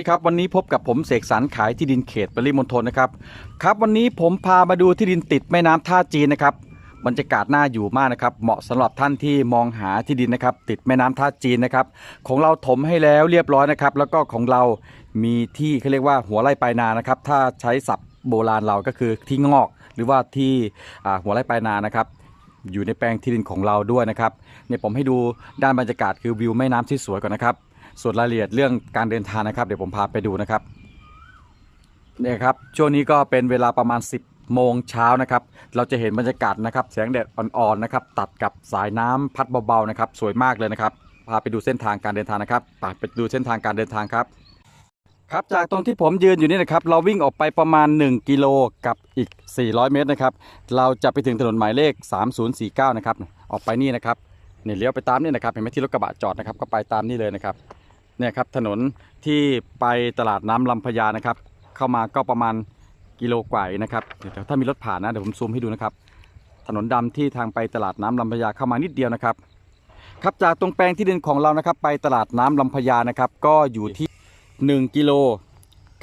วัสดีครับวันนี้พบกับผมเสกสรรขายที่ดินเขตปริมณฑลนะครับครับ วันนี้ผมพามาดูที่ดินติดแม่น้ำท่าจีนนะครับบรรยากาศน่าอยู่มากนะครับ เหมาะสำหรับท่านที่มองหาที่ดินนะครับ ติดแม่น้ำท่าจีนนะครับ ของเราถมให้แล้วเรียบร้อยนะครับ แล้วก็ของเรามีที่เขาเรียกว่าหัวไร่ปลายนานะครับ ถ้าใช้ศัพท์โบราณเราก็คือที่งอก หรือว่าที่หัวไร่ปลายนานะครับอยู่ในแปลงที่ดินของเราด้วยนะครับเนี่ยผมให้ดูด้านบรรยากาศคือวิวแม่น้ำที่สวยก่อนนะครับ ส่วนรายละเอียดเรื่องการเดินทางนะครับ เดี๋ยวผมพาไปดูนะครับเนี่ยครับช่วงนี้ก็เป็นเวลาประมาณ 10 โมงเช้านะครับ เราจะเห็นบรรยากาศนะครับ แสงแดดอ่อนๆนะครับ ตัดกับสายน้ำพัดเบาๆนะครับ สวยมากเลยนะครับ พาไปดูเส้นทางการเดินทางนะครับไปไปดูเส้นทางการเดินทางครับ ครับจากตรงที่ผมยืนอยู่นี่นะครับ เราวิ่งออกไปประมาณ 1 กิโลกับอีก 400 เมตรนะครับ เราจะไปถึงถนนหมายเลข 3049 นะครับ ออกไปนี่นะครับเนี่ยเลี้ยวไปตามนี่นะครับ เห็นไหมที่รถกระบะจอดนะครับ ก็ไปตามนี่เลยนะครับ เนี่ยครับถนนที่ไปตลาดน้ำลำพญานะครับ เข้ามาก็ประมาณกิโลกว่าองนะครับเดี๋ยวถ้ามีรถผ่านนะเดี๋ยวผมซูมให้ดูนะครับ ถนนดำที่ทางไปตลาดน้ำลำพญาเข้ามานิดเดียวนะครับ ครับจากตรงแปลงที่ดินของเรานะครับ ไปตลาดน้ำลำพญานะครับ ก็อยู่ที่ 1 กิโล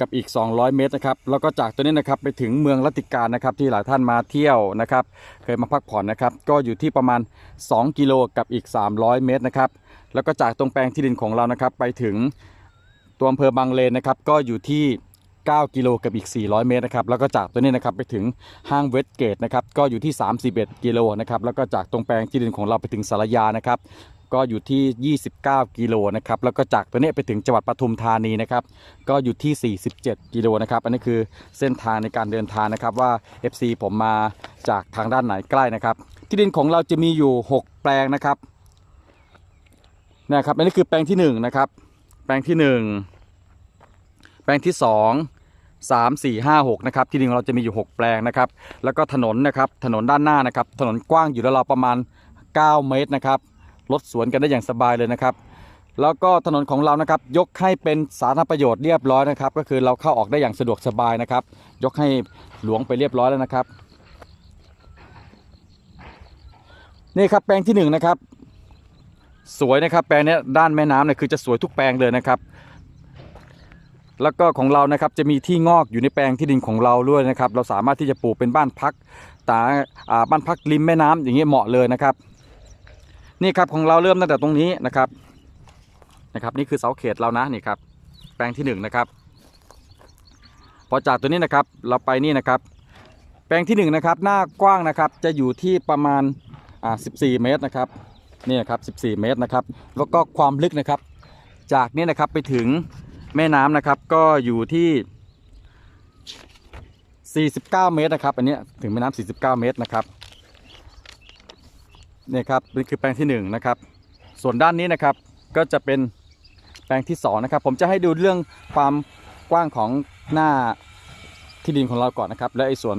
กับอีก 200 เมตรนะครับ แล้วก็จากตัวนี้นะครับไปถึงเมืองรัตติการนะครับที่หลายท่านมาเที่ยวนะครับ เคยมาพักผ่อนนะครับ ก็อยู่ที่ประมาณ 2 กิโลกับอีก 300 เมตรนะครับ แล้วก็จากตรงแปลงที่ดินของเรานะครับ ไปถึงตัวอำเภอบางเลนนะครับ ก็อยู่ที่ 9 กิโลกับอีก 400 เมตรนะครับ แล้วก็จากตัวนี้นะครับไปถึงห้างเวสเกตนะครับ ก็อยู่ที่ 31 กิโลนะครับ แล้วก็จากตรงแปลงที่ดินของเราไปถึงสารยานะครับก็อยู่ที่ 29 กิโลนะครับ แล้วก็จากตัวนี้ไปถึงจังหวัดปทุมธานีนะครับ ก็อยู่ที่ 47 กิโลนะครับ อันนี้คือเส้นทางในการเดินทางนะครับว่า FC ผมมาจากทางด้านไหนใกล้นะครับ ที่ดินของเราจะมีอยู่ 6 แปลงนะครับ นะครับอันนี้คือแปลงที่1นะครับ แปลงที่ 1 แปลงที่ 2 3 4 5 6นะครับที่ดินของเราจะมีอยู่ 6 แปลงนะครับ แล้วก็ถนนนะครับถนนด้านหน้านะครับ ถนนกว้างอยู่แล้วเราประมาณ 9 เมตรนะครับรถสวนกันได้อย่างสบายเลยนะครับ แล้วก็ถนนของเรานะครับ ยกให้เป็นสาธารณประโยชน์เรียบร้อยนะครับ ก็คือเราเข้าออกได้อย่างสะดวกสบายนะครับ ยกให้หลวงไปเรียบร้อยแล้วนะครับนี่ครับแปลงที่หนึ่งนะครับ สวยนะครับแปลงนี้ด้านแม่น้ำเนี่ยคือจะสวยทุกแปลงเลยนะครับ แล้วก็ของเรานะครับจะมีที่งอกอยู่ในแปลงที่ดินของเราด้วยนะครับ เราสามารถที่จะปลูกเป็นบ้านพักตาอ่าบ้านพักริมแม่น้ำอย่างเงี้ยเหมาะเลยนะครับ นี่ครับของเราเริ่มตั้งแต่ตรงนี้นะครับนะครับ นี่คือเสาเขตเรานะนี่ครับแปลงที่หนึ่งนะครับพอจากตัวนี้นะครับเราไปนี่นะครับ แปลงที่หนึ่งนะครับหน้ากว้างนะครับจะอยู่ที่ประมาณอ่า14 เมตรนะครับ นี่นะครับ 14 เมตรนะครับ แล้วก็ความลึกนะครับ จากนี้นะครับไปถึงแม่น้ำนะครับ ก็อยู่ที่ 49 เมตรนะครับ อันนี้ถึงแม่น้ำ49 เมตรนะครับ เนี่ยครับนี่คือแปลงที่ 1นงนะครับ ส่วนด้านนี้นะครับ ก็จะเป็นแปลงที่ 2 นะครับ ผมจะให้ดูเรื่องความกว้างของหน้าที่ดินของเราก่อนนะครับ และไอ้ส่วน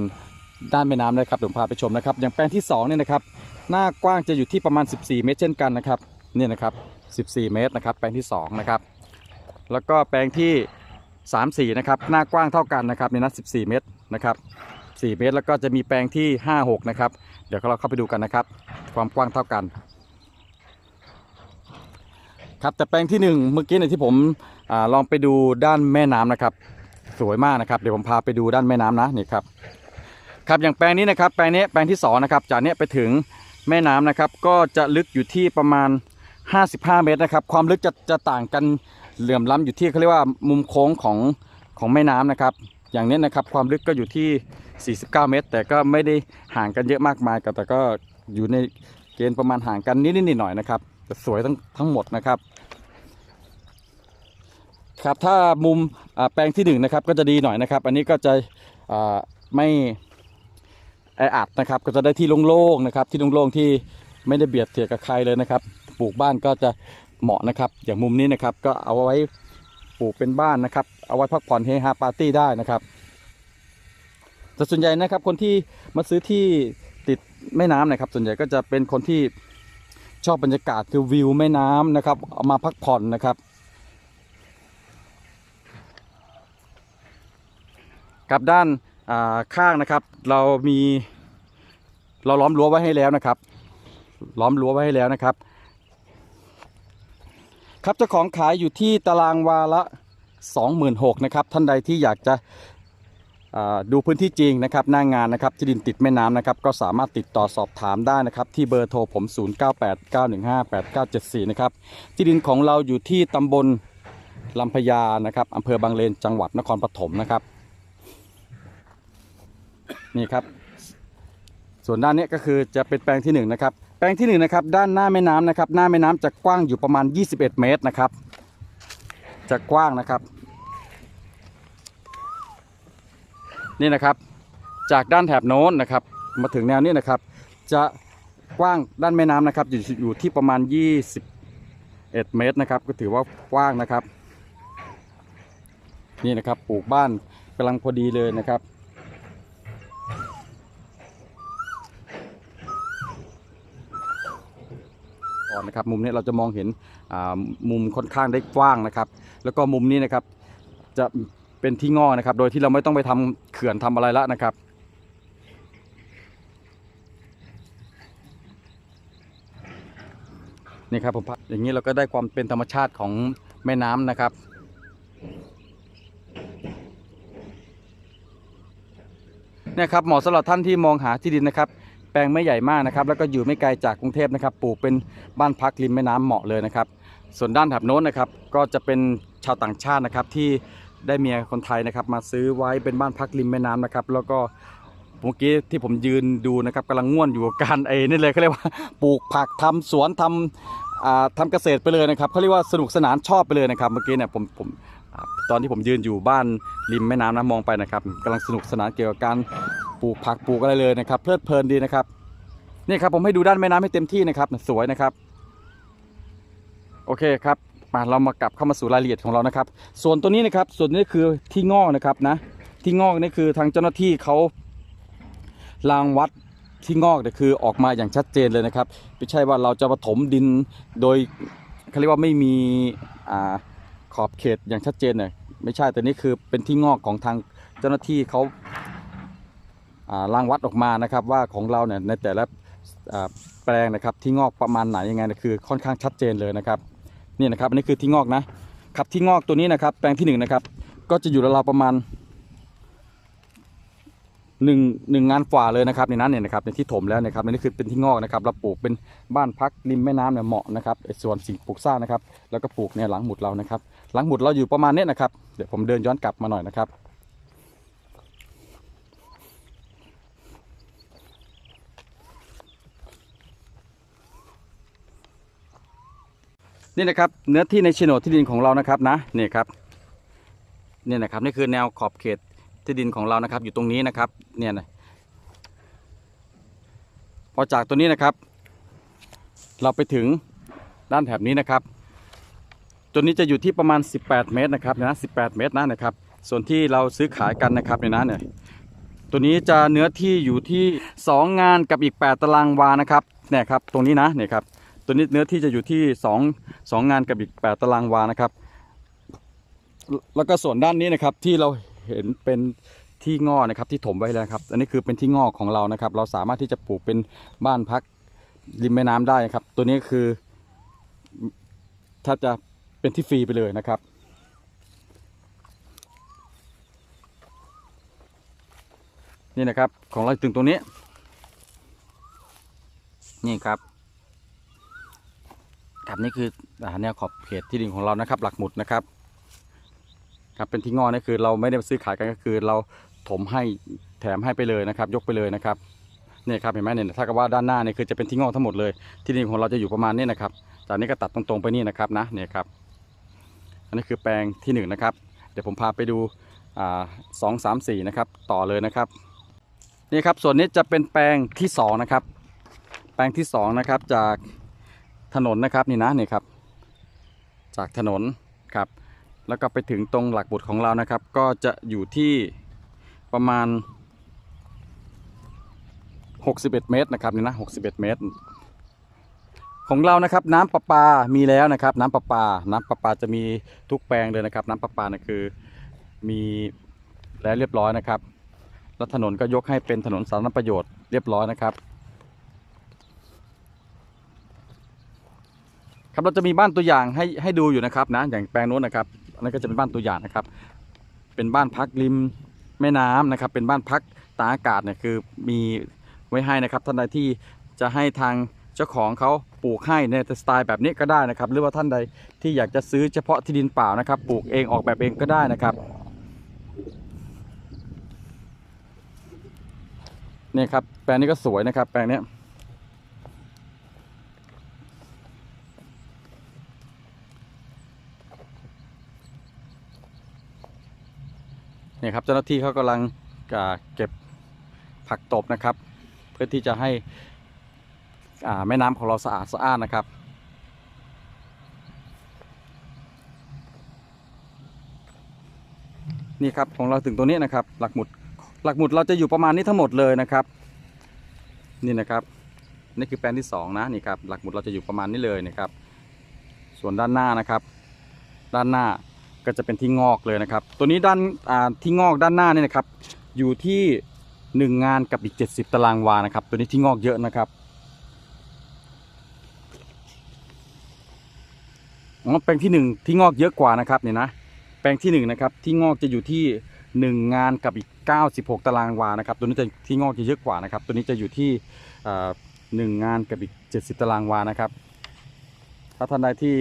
ด้านแม่น้ำนะครับเดี๋ยวผมพาไปชมนะครับ อย่างแปลงที่2เนี่ยนะครับ หน้ากว้างจะอยู่ที่ประมาณ 14 เมตร เช่นกันนะครับนี่นะครับ 14 เมตรนะครับแปลงที่ 2 นะครับ แล้วก็แปลงที่ 3 4 นะครับ หน้ากว้างเท่ากันนะครับในนั้น14 เมตรนะครับ 4 เมตร แล้วก็จะมีแปลงที่ 5 6 นะครับ เดี๋ยวเราเข้าไปดูกันนะครับ ความกว้างเท่ากัน ครับแต่แปลงที่หนึ่งเมื่อกี้เนี่ยที่ผมอลองไปดูด้านแม่น้ำนะครับ สวยมากนะครับ เดี๋ยวผมพาไปดูด้านแม่น้ำนะนี่ครับครับอย่างแปลงนี้นะครับแปลงนี้แปลงที่สองนะครับจากนี้ไปถึง แม่น้ำนะครับ ก็จะลึกอยู่ที่ประมาณ 55 เมตรนะครับ ความลึกจะจะต่างกันเหลื่อมล้ำอยู่ที่เขาเรียกว่ามุมโค้งของของแม่น้ำนะครับ อย่างนี้นะครับความลึกก็อยู่ที่ 49 เมตร แต่ก็ไม่ได้ห่างกันเยอะมากมายแต่ก็อยู่ในเกณฑ์ประมาณห่างกันนิดๆหน่อยนะครับแต่สวยทั้งทั้งหมดนะครับครับถ้ามุมแปลงที่หนึ่งนะครับก็จะดีหน่อยนะครับ อันนี้ก็จะไม่ แออัดนะครับ ก็จะได้ที่โล่งๆนะครับ ที่โล่งๆที่ไม่ได้เบียดเสียดกับใครเลยนะครับ ปลูกบ้านก็จะเหมาะนะครับ อย่างมุมนี้นะครับ ก็เอาไว้ปลูกเป็นบ้านนะครับ เอาไว้พักผ่อนเฮฮาปาร์ตี้ได้นะครับแต่ส่วนใหญ่นะครับ คนที่มาซื้อที่ติดแม่น้ำนะครับ ส่วนใหญ่ก็จะเป็นคนที่ชอบบรรยากาศคือวิวแม่น้ำนะครับ เอามาพักผ่อนนะครับกับด้าน ข้างนะครับ เรามี เราล้อมรั้วไว้ให้แล้วนะครับ ล้อมรั้วไว้ให้แล้วนะครับ ครับเจ้าของขายอยู่ที่ตารางวาละ26,000นะครับ ท่านใดที่อยากจะดูพื้นที่จริงนะครับหน้างานนะครับที่ดินติดแม่น้ำนะครับ ก็สามารถติดต่อสอบถามได้นะครับ ที่เบอร์โทรผม 0989158974 นะครับที่ดินของเราอยู่ที่ตำบลลำพญานะครับอำเภอบางเลนจังหวัดนครปฐมนะครับ นี่ครับ ส่วนด้านนี้ก็คือจะเป็นแปลงที่หนึ่งนะครับแปลงที่หนึ่งนะครับด้านหน้าแม่น้ำนะครับ หน้าแม่น้ำจะกว้างอยู่ประมาณ 21 เมตรนะครับ จะกว้างนะครับ นี่นะครับ จากด้านแถบโน้นนะครับ มาถึงแนวนี้นะครับ จะกว้างด้านแม่น้ำนะครับอยู่อยู่ที่ประมาณ 21 เมตรนะครับ ก็ถือว่ากว้างนะครับ นี่นะครับปลูกบ้านกำลังพอดีเลยนะครับ ก่อนนะครับ มุมนี้เราจะมองเห็นมุมค่อนข้างได้กว้างนะครับ แล้วก็มุมนี้นะครับจะเป็นที่งอนะครับ โดยที่เราไม่ต้องไปทำเขื่อนทำอะไรแล้วนะครับนี่ครับผมอย่างนี้เราก็ได้ความเป็นธรรมชาติของแม่น้ำนะครับเนี่ยครับเหมาะสำหรับท่านที่มองหาที่ดินนะครับ แปลงไม่ใหญ่มากนะครับ แล้วก็อยู่ไม่ไกลจากกรุงเทพนะครับ ปลูกเป็นบ้านพักริมแม่น้ำเหมาะเลยนะครับ ส่วนด้านแถบโน้นนะครับ ก็จะเป็นชาวต่างชาตินะครับที่ได้เมียคนไทยนะครับ มาซื้อไว้เป็นบ้านพักริมแม่น้ำนะครับ แล้วก็เมื่อกี้ที่ผมยืนดูนะครับกำลังง่วนอยู่กับการเอนี่เลยเขาเรียกว่าปลูกผักทำสวนทำอ่าทำเกษตรไปเลยนะครับเขาเรียกว่าสนุกสนานชอบไปเลยนะครับ เมื่อกี้เนี่ยผมผม ตอนที่ผมยืนอยู่บ้านริมแม่น้ำนะมองไปนะครับกำลังสนุกสนานเกี่ยวกับการปลูกผักปลูกอะไรเลยนะครับเพลิดเพลินดีนะครับนี่ครับผมให้ดูด้านแม่น้ำให้เต็มที่นะครับสวยนะครับ โอเคครับมาเรามากลับเข้ามาสู่รายละเอียดของเรานะครับ ส่วนตัวนี้นะครับ ส่วนนี้คือที่งอกนะครับนะ ที่งอกนี่คือทางเจ้าหน้าที่เขารางวัดที่งอกเนี่ยคือออกมาอย่างชัดเจนเลยนะครับ ไม่ใช่ว่าเราจะผถมดินโดยเขาเรียกว่าไม่มีอ่า ขอบเขตอย่างชัดเจนเนี่ยไม่ใช่แต่นี่คือเป็นที่งอกของทางเจ้าหน้าที่เขาล่ารางวัดออกมานะครับว่าของเราเนี่ยในแต่ละแปลงนะครับที่งอกประมาณไหนยังไงนะคือค่อนข้างชัดเจนเลยนะครับนี่นะครับอันนี้คือที่งอกนะครับที่งอกตัวนี้นะครับแปลงที่หนึ่งนะครับก็จะอยู่ราวๆประมาณ หนึ่งหนึ่งงานฝ่าเลยนะครับในนั้นเนี่ยนะครับในที่ถมแล้วนะครับนนี่คือเป็นที่งอกนะครับเราปลูกเป็นบ้านพักริมแม่น้ำเนี่ยเหมาะนะครับส่วนสิ่งปลูกสร้างนะครับแล้วก็ปลูกเนี่ยหลังหมุดเรานะครับ หลังหมุดเราอยู่ประมาณเนี้ยนะครับเดี๋ยวผมเดินย้อนกลับมาหน่อยนะครับนี่นะครับเนื้อที่ในโฉนดที่ดินของเรานะครับนะนี่ครับนี่นะครับนี่คือแนวขอบเขต ที่ดินของเรานะครับ อยู่ตรงนี้นะครับ เนี่ยนะพอจากตัวนี้นะครับ เราไปถึงด้านแถบนี้นะครับตัวนี้จะอยู่ที่ประมาณ 18 เมตรนะครับนะ18 เมตรนะนะครับ ส่วนที่เราซื้อขายกันนะครับในนั้นเนี่ยตัวนี้จะเนื้อที่อยู่ที่ 2 งานกับอีก 8 ตารางวานะครับเนี่ยครับตรงนี้นะเนี่ยครับตัวนี้เนื้อที่จะอยู่ที่สองสองงานกับอีกแปดตารางวานะครับ แล้วก็ส่วนด้านนี้นะครับที่เรา เห็นเป็นที่งอกนะครับที่ถมไว้แล้วครับ อันนี้คือเป็นที่งอกของเรานะครับ เราสามารถที่จะปลูกเป็นบ้านพักริมแม่น้ำได้นะครับ ตัวนี้คือถ้าจะเป็นที่ฟรีไปเลยนะครับ นี่นะครับของเราถึงตรงนี้ นี่ครับครับนี่คือแนวขอบเขตที่ดินของเรานะครับ หลักหมุดนะครับ ครับเป็นที่งอนี่คือเราไม่ได้ซื้อขายกันก็คือ เราถมให้แถมให้ไปเลยนะครับ ยกไปเลยนะครับนี่ครับเห็นไหมเนี่ยถ้ากับว่าด้านหน้าเนี่ยคือจะเป็นที่งอกทั้งหมดเลย ที่ดินของเราจะอยู่ประมาณนี้นะครับ จากนี้ก็ตัดตรงๆไปนี่นะครับนะเนี่ยครับ อันนี้คือแปลงที่หนึ่งนะครับ เดี๋ยวผมพาไปดูสองสามสี่นะครับต่อเลยนะครับนี่ครับส่วนนี้จะเป็นแปลงที่สองนะครับแปลงที่สองนะครับจากถนนนะครับนี่นะนี่ครับ จากถนนครับ แล้วก็ไปถึงตรงหลักบุตรของเรานะครับ ก็จะอยู่ที่ประมาณ 61 เมตรนะครับนี่นะ61 เมตร ของเรานะครับน้ำประปามีแล้วนะครับ น้ำประปา น้ำประปาจะมีทุกแปลงเลยนะครับ น้ำประปาเนี่ยคือมีแล้วเรียบร้อยนะครับแล้วถนนก็ยกให้เป็นถนนสาธารณประโยชน์เรียบร้อยนะครับครับเราจะมีบ้านตัวอย่างให้ให้ดูอยู่นะครับนะอย่างแปลงโน้นนะครับ อันนั้นก็จะเป็นบ้านตัวอย่างนะครับ เป็นบ้านพักริมแม่น้ำนะครับ เป็นบ้านพักตาอากาศเนี่ยคือมีไว้ให้นะครับท่านใดที่จะให้ทางเจ้าของเขาปลูกให้ในสไตล์แบบนี้ก็ได้นะครับ หรือว่าท่านใดที่อยากจะซื้อเฉพาะที่ดินเปล่านะครับ ปลูกเองออกแบบเองก็ได้นะครับเนี่ยครับแปลงนี้ก็สวยนะครับ แปลงนี้ เนี่ยครับเจ้าหน้าที่เขากำลังอ่าเก็บผักตบนะครับ เพื่อที่จะให้อ่าแม่น้ำของเราสะอาดสะอ้านนะครับนี่ครับของเราถึงตัวนี้นะครับ หลักหมุดหลักหมุดเราจะอยู่ประมาณนี้ทั้งหมดเลยนะครับ นี่นะครับนี่คือแปลนที่สองนะนี่ครับหลักหมุดเราจะอยู่ประมาณนี้เลยนะครับ ส่วนด้านหน้านะครับ ด้านหน้า ก็จะเป็นที่งอกเลยนะครับ ตัวนี้ด้านที่งอกด้านหน้านี่นะครับ อยู่ที่ 1 งานกับอีก 70 ตารางวานะครับ ตัวนี้ที่งอกเยอะนะครับอ๋อแปลงที่ 1 ที่งอกเยอะกว่านะครับเนี่ยนะแปลงที่1นะครับที่งอกจะอยู่ที่ 1 งานกับอีก 96 ตารางวานะครับ ตัวนี้จะที่งอกจะเยอะกว่านะครับ ตัวนี้จะอยู่ที่หนึ่งงานกับอีก 70 ตารางวานะครับ ถ้าท่านใดที่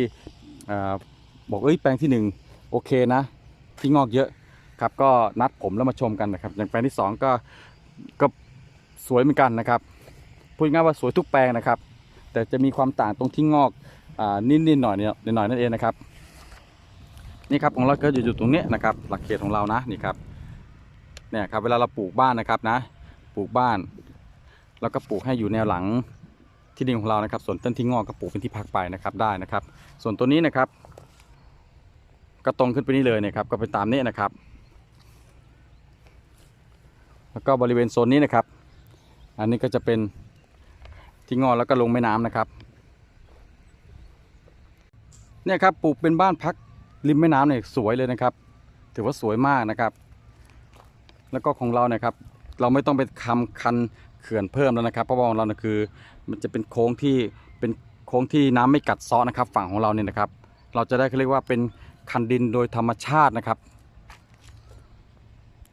อบอกเอ้ยแปลงที่หนึ่ง โอเคนะ ที่งอกเยอะครับ ก็นัดผมแล้วมาชมกันนะครับ อย่างแปลงที่สองก็ก็สวยเหมือนกันนะครับพูดง่ายๆว่าสวยทุกแปลงนะครับ แต่จะมีความต่างตรงที่งอกอนิดๆหน่อยๆหน่อยๆนั่นเองนะครับนี่ครับของเราก็อยู่อยู่ตรงนี้นะครับ หลักเขตของเรานะนี่ครับเนี่ยครับเวลาเราปลูกบ้านนะครับนะ ปลูกบ้าน แล้วก็ปลูกให้อยู่แนวหลังที่ดินของเรานะครับ ส่วนต้นที่งอกก็ปลูกเป็นที่พักไปนะครับได้นะครับ ส่วนตัวนี้นะครับ ก็ตรงขึ้นไปนี่เลยนะครับ ก็ไปตามนี้นะครับ แล้วก็บริเวณโซนนี้นะครับ อันนี้ก็จะเป็นที่งอแล้วก็ลงแม่น้ำนะครับ เนี่ยครับปลูกเป็นบ้านพักริมแม่น้ำเนี่ยสวยเลยนะครับ ถือว่าสวยมากนะครับ แล้วก็ของเราเนี่ยครับ เราไม่ต้องไปทำคันเขื่อนเพิ่มแล้วนะครับ เพราะว่าของเราเนี่ยคือ มันจะเป็นโค้งที่เป็นโค้งที่น้ำไม่กัดซาะนะครับ ฝั่งของเราเนี่ยนะครับ เราจะได้เขาเรียกว่าเป็น คันดินโดยธรรมชาตินะครับ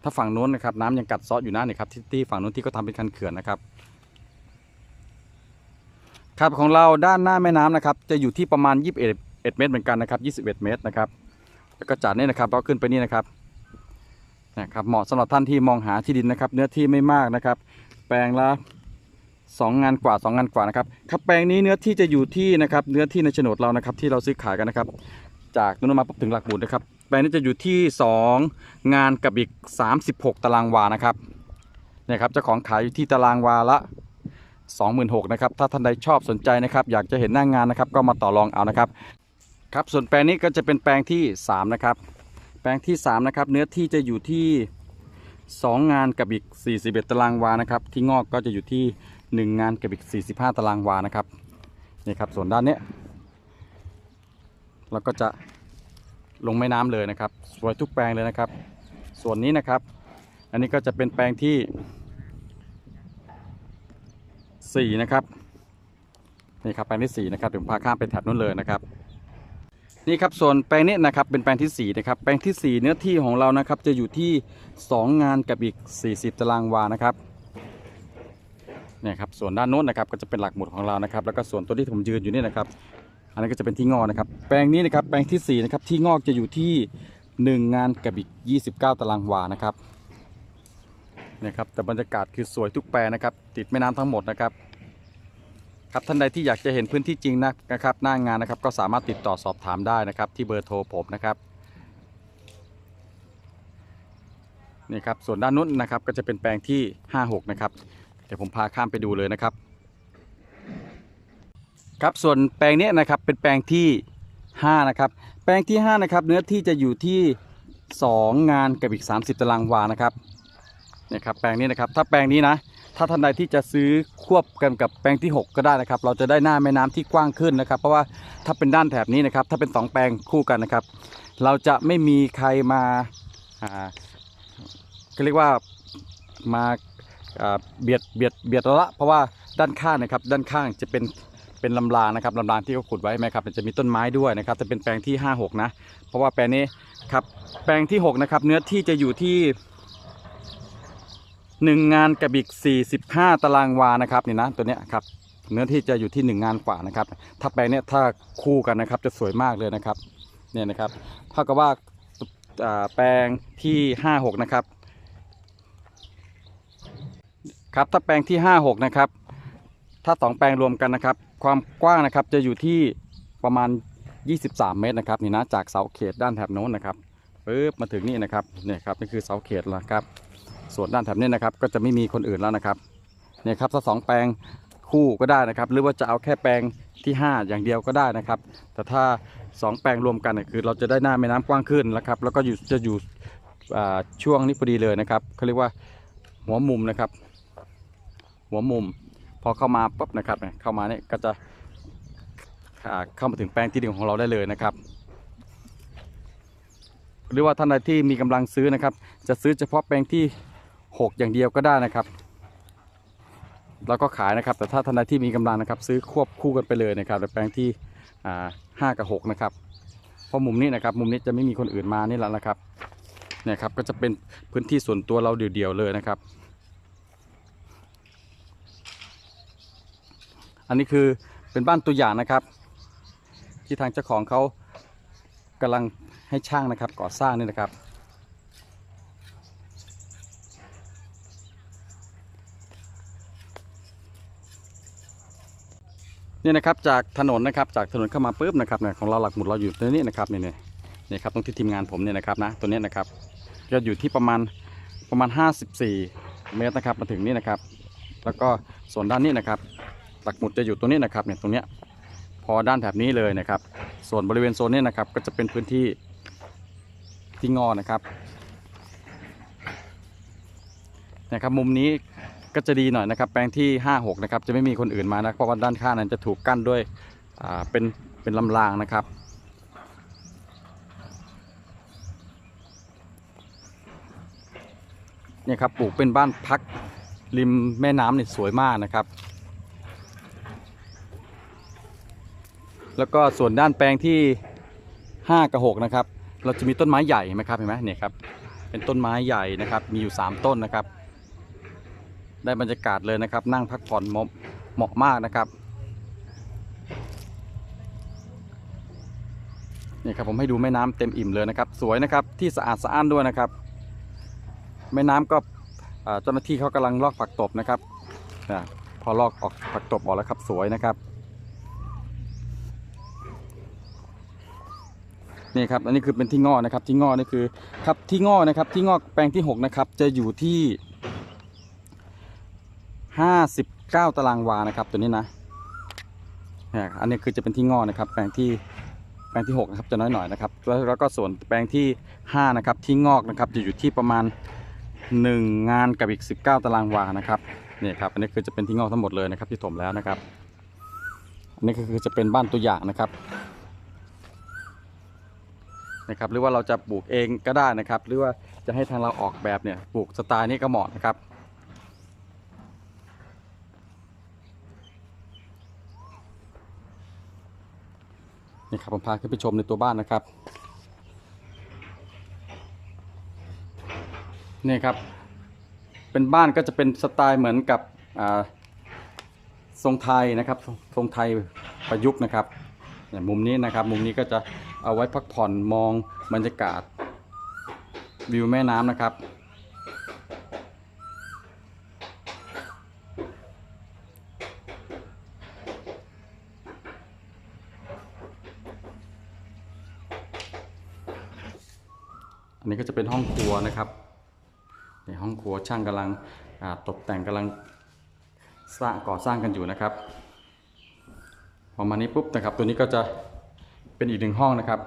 ถ้าฝั่งนู้นนะครับน้ำยังกัดเซาะอยู่นะนี่ครับที่ที่ฝั่งนู้นที่เขาทำเป็นคันเขื่อนนะครับ ครับของเราด้านหน้าแม่น้ำนะครับ จะอยู่ที่ประมาณ 21 เมตรเหมือนกันนะครับ21 เมตรนะครับแล้วก็จากนี้นะครับเราขึ้นไปนี่นะครับนะครับเหมาะสำหรับท่านที่มองหาที่ดินนะครับ เนื้อที่ไม่มากนะครับ แปลงละสองงานกว่าสองงานกว่านะครับครับแปลงนี้เนื้อที่จะอยู่ที่นะครับ เนื้อที่ในโฉนดเรานะครับ ที่เราซื้อขายกันนะครับ จากนู้นมาปุ๊บถึงหลักหมุดนะครับแปลงนี้จะอยู่ที่ 2 งานกับอีก 36 ตารางวานะครับเนี่ยครับเจ้าของขายอยู่ที่ตารางวาละ 26,000นะครับถ้าท่านใดชอบสนใจนะครับ อยากจะเห็นหน้างงานนะครับ ก็มาต่อรองเอานะครับครับส่วนแปลงนี้ก็จะเป็นแปลงที่ 3 นะครับ แปลงที่ 3 นะครับ เนื้อที่จะอยู่ที่ 2 งานกับอีก 41 ตารางวานะครับ ที่งอกก็จะอยู่ที่ 1 งานกับอีก 45 ตารางวานะครับนี่ครับส่วนด้านเนี้ย เราก็จะลงแม่น้ำเลยนะครับ สวยทุกแปลงเลยนะครับ ส่วนนี้นะครับ อันนี้ก็จะเป็นแปลงที่ 4 นะครับนี่ครับแปลงที่ 4 นะครับเดี๋ยวผมพาข้ามไปแถบนู้นเลยนะครับ นี่ครับส่วนแปลงนี้นะครับเป็นแปลงที่ 4 นะครับ แปลงที่ 4 เนื้อที่ของเรานะครับ จะอยู่ที่ 2 งานกับอีก 40 ตารางวานะครับเนี่ยครับส่วนด้านโน้นนะครับก็จะเป็นหลักหมุดของเรานะครับ แล้วก็ส่วนตัวที่ผมยืนอยู่นี่นะครับ อันนี้นก็จะเป็นที่งอกนะครับ แปลงนี้นะครับแปลงที่4นะครับที่งอกจะอยู่ที่ 1 งานกับอีก 29 ตารางวานะครับนี่ยครับแต่บรรยากาศคือสวยทุกแปลงนะครับ ติดแม่น้ำทั้งหมดนะครับครับท่านใดที่อยากจะเห็นพื้นที่จริงนะนะครับ หน้างานนะครับก็สามารถติดต่อสอบถามได้นะครับ ที่เบอร์โทรผมนะครับนี่ครับส่วนด้านนู้นนะครับก็จะเป็นแปลงที่ 56 นะครับ เดี๋ยวผมพาข้ามไปดูเลยนะครับ ครับส่วนแปลงนี้นะครับเป็นแปลงที่5นะครับแปลงที่5นะครับเนื้อที่จะอยู่ที่ 2 งานกับอีก 30 ตารางวานะครับเนี่ยครับแปลงนี้นะครับถ้าแปลงนี้นะถ้าท่านใดที่จะซื้อควบกันกับแปลงที่ 6 ก็ได้นะครับ เราจะได้หน้าแม่น้ำที่กว้างขึ้นนะครับ เพราะว่าถ้าเป็นด้านแถบนี้นะครับ ถ้าเป็นสองแปลงคู่กันนะครับ เราจะไม่มีใครมาอ่าก็เรียกว่ามาเบียดเบียดเบียดละเพราะว่าด้านข้างนะครับ ด้านข้างจะเป็น เป็นลำรางนะครับลำรางที่เขาขุดไว้ไหมครับจะมีต้นไม้ด้วยนะครับจะเป็นแปลงที่ 5 6 นะ เพราะว่าแปลงนี้ครับแปลงที่ 6 นะครับ เนื้อที่จะอยู่ที่ 1 งานกับอีก 45 ตารางวานะครับนี่นะตัวเนี้ยครับเนื้อที่จะอยู่ที่ 1 งานกว่านะครับ ถ้าแปลงเนี้ยถ้าคู่กันนะครับจะสวยมากเลยนะครับเนี่ยนะครับเท่ากับว่าอ่าแปลงที่ 5 6 นะครับครับถ้าแปลงที่ 5 6 นะครับถ้า 2 แปลงรวมกันนะครับ ความกว้างนะครับจะอยู่ที่ประมาณ 23 เมตรนะครับนี่นะจากเสาเขตด้านแถบโน้นนะครับปึ๊บมาถึงนี่นะครับเนี่ยครับนี่คือเสาเขตแล้วครับ ส่วนด้านแถบนี้นะครับก็จะไม่มีคนอื่นแล้วนะครับเนี่ยครับถ้าสองแปลงคู่ก็ได้นะครับ หรือว่าจะเอาแค่แปลงที่ 5 อย่างเดียวก็ได้นะครับ แต่ถ้า 2 แปลงรวมกันเนี่ยคือเราจะได้หน้าแม่น้ำกว้างขึ้นนะครับ แล้วก็อยู่จะอยู่ช่วงนี้พอดีเลยนะครับเขาเรียกว่าหัวมุมนะครับ หัวมุม อเข้ามาปุ๊บนะครับเนี่ยเข้ามาเนี่ยก็จะเข้ามาถึงแปลงที่ดินของเราได้เลยนะครับ หรือว่าท่านใดที่มีกำลังซื้อนะครับ จะซื้อเฉพาะแปลงที่ 6 อย่างเดียวก็ได้นะครับแล้วก็ขายนะครับ แต่ถ้าท่านใดที่มีกำลังนะครับ ซื้อควบคู่กันไปเลยนะครับแปลงที่ห้ากับ6นะครับเพราะมุมนี้นะครับ มุมนี้จะไม่มีคนอื่นมานี่แหละนะครับเนี่ยครับก็จะเป็นพื้นที่ส่วนตัวเราเดี่ยวๆเลยนะครับ อันนี้คือเป็นบ้านตัวอย่างนะครับ ที่ทางเจ้าของเขากำลังให้ช่างนะครับก่อสร้างนี่นะครับ นี่นะครับจากถนนนะครับจากถนนเข้ามาปุ๊บนะครับเนี่ยของเราหลักหมุดเราอยู่ตรงนี้นะครับนี่นี่นี่ครับตรงที่ทีมงานผมเนี่ยนะครับนะตัวนี้นะครับก็อยู่ที่ประมาณประมาณ 54 เมตรนะครับมาถึงนี่นะครับ แล้วก็ส่วนด้านนี้นะครับ หลักหมุดจะอยู่ตรงนี้นะครับเนี่ยตรงเนี้ยพอด้านแถบนี้เลยนะครับ ส่วนบริเวณโซนนี้นะครับก็จะเป็นพื้นที่ที่งอนะครับนะครับมุมนี้ก็จะดีหน่อยนะครับ แปลงที่ 5 6 นะครับจะไม่มีคนอื่นมานะเพราะว่าด้านข้างนั้นจะถูกกั้นด้วยเป็นเป็นลำรางนะครับเนี่ยครับปลูกเป็นบ้านพักริมแม่น้ำเนี่ยสวยมากนะครับ แล้วก็ส่วนด้านแปลงที่ 5 กับ 6 นะครับ เราจะมีต้นไม้ใหญ่ไหมครับเห็นไหมเนี่ยครับเป็นต้นไม้ใหญ่นะครับ มีอยู่ 3 ต้นนะครับ ได้บรรยากาศเลยนะครับ นั่งพักผ่อนเหมาะเหมาะมากนะครับนี่ครับผมให้ดูแม่น้ำเต็มอิ่มเลยนะครับ สวยนะครับที่สะอาดสะอ้านด้วยนะครับ แม่น้ำก็เจ้าหน้าที่เขากำลังลอกผักตบนะครับนะพอลอกออกผักตบออกแล้วครับสวยนะครับ นี่ครับอันนี้คือเป็นที่งอนะครับ ที่งอนี่คือครับที่งอนะครับ ที่งอกแปลงที่6นะครับจะอยู่ที่ 59 ตารางวานะครับตัวนี้นะเนี่ยอันนี้คือจะเป็นที่งอนะครับ แปลงที่แปลงที่6นะครับจะน้อยหน่อยนะครับแล้วแล้วก็ส่วนแปลงที่5นะครับที่งอกนะครับจะอยู่ที่ประมาณ 1 งานกับอีก 19 ตารางวานะครับนี่ครับอันนี้คือจะเป็นที่งอกทั้งหมดเลยนะครับที่ถมแล้วนะครับอันนี้ก็คือจะเป็นบ้านตัวอย่างนะครับ นะครับหรือว่าเราจะปลูกเองก็ได้นะครับ หรือว่าจะให้ทางเราออกแบบเนี่ยปลูกสไตล์นี้ก็เหมาะนะครับนี่ครับผมพาขึ้นไปชมในตัวบ้านนะครับนี่ครับเป็นบ้านก็จะเป็นสไตล์เหมือนกับทรงไทยนะครับทรงไทยประยุกต์นะครับเนี่ยมุมนี้นะครับ มุมนี้ก็จะ เอาไว้พักผ่อนมองบรรยากาศ วิวแม่น้ำนะครับ อันนี้ก็จะเป็นห้องครัวนะครับในห้องครัวช่างกำลังตกแต่งกำลังสร้างก่อสร้างกันอยู่นะครับประมานี้ปุ๊บนะครับ ตัวนี้ก็จะ เป็นอีกหนึ่งห้องนะครับ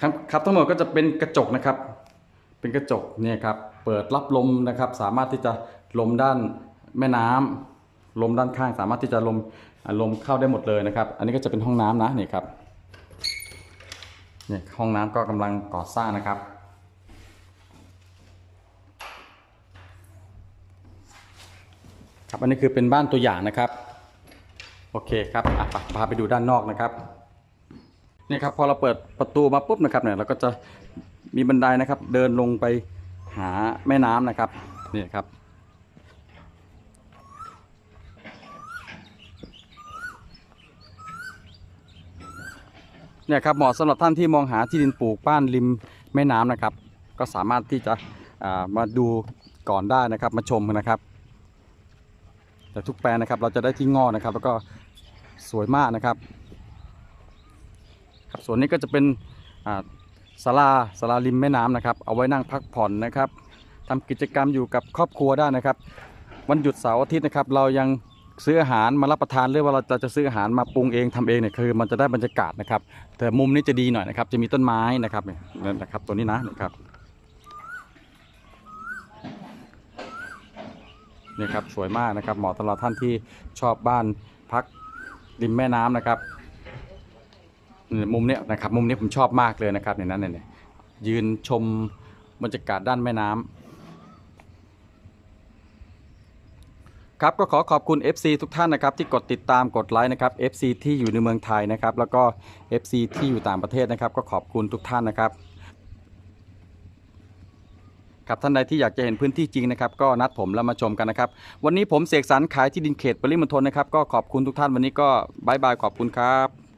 ครับครับทั้งหมดก็จะเป็นกระจกนะครับ เป็นกระจกเนี่ยครับเปิดรับลมนะครับ สามารถที่จะลมด้านแม่น้ำลมด้านข้างสามารถที่จะลมลมเข้าได้หมดเลยนะครับ อันนี้ก็จะเป็นห้องน้ำนะนี่ครับเนี่ยห้องน้ำก็กำลังก่อสร้างนะครับ ครับอันนี้คือเป็นบ้านตัวอย่างนะครับ โอเคครับไปพาไปดูด้านนอกนะครับนี่ครับพอเราเปิดประตูมาปุ๊บนะครับเนี่ยเราก็จะมีบันไดนะครับ เดินลงไปหาแม่น้ำนะครับนี่ครับ เนี่ยครับเหมาะสำหรับท่านที่มองหาที่ดินปลูกบ้านริมแม่น้ำนะครับ ก็สามารถที่จะามาดูก่อนได้นะครับมาชมนะครับ แต่ทุกแปลงนะครับ เราจะได้ที่งอกนะครับ แล้วก็สวยมากนะครับครับส่วนนี้ก็จะเป็นศาลาศาลาริมแม่น้ำนะครับ เอาไว้นั่งพักผ่อนนะครับทำกิจกรรมอยู่กับครอบครัวได้นะครับ วันหยุดเสาร์อาทิตย์นะครับ เรายังซื้ออาหารมารับประทานหรือว่าเราจะซื้ออาหารมาปรุงเองทำเองเนี่ยคือ มันจะได้บรรยากาศนะครับ แต่มุมนี้จะดีหน่อยนะครับ จะมีต้นไม้นะครับนี่ยนั่นนะครับตัวนี้นะนี่ครับ นี่ครับสวยมากนะครับเหมาะสำหรับท่านที่ชอบบ้านพักริมแม่น้ำนะครับมุมเนี้ยนะครับมุมนี้ผมชอบมากเลยนะครับในนั้นเนี่ยยืนชมบรรยากาศด้านแม่น้ำครับก็ขอขอบคุณ FC ทุกท่านนะครับที่กดติดตามกดไลค์นะครับ FC ที่อยู่ในเมืองไทยนะครับแล้วก็ FC ที่อยู่ต่างประเทศนะครับ ก็ขอบคุณทุกท่านนะครับ ครับท่านใดที่อยากจะเห็นพื้นที่จริงนะครับก็นัดผมแล้วมาชมกันนะครับ วันนี้ผมเสกสรรขายที่ดินเขตปริมณฑลนะครับก็ขอบคุณทุกท่านวันนี้ก็บายบายขอบคุณครับ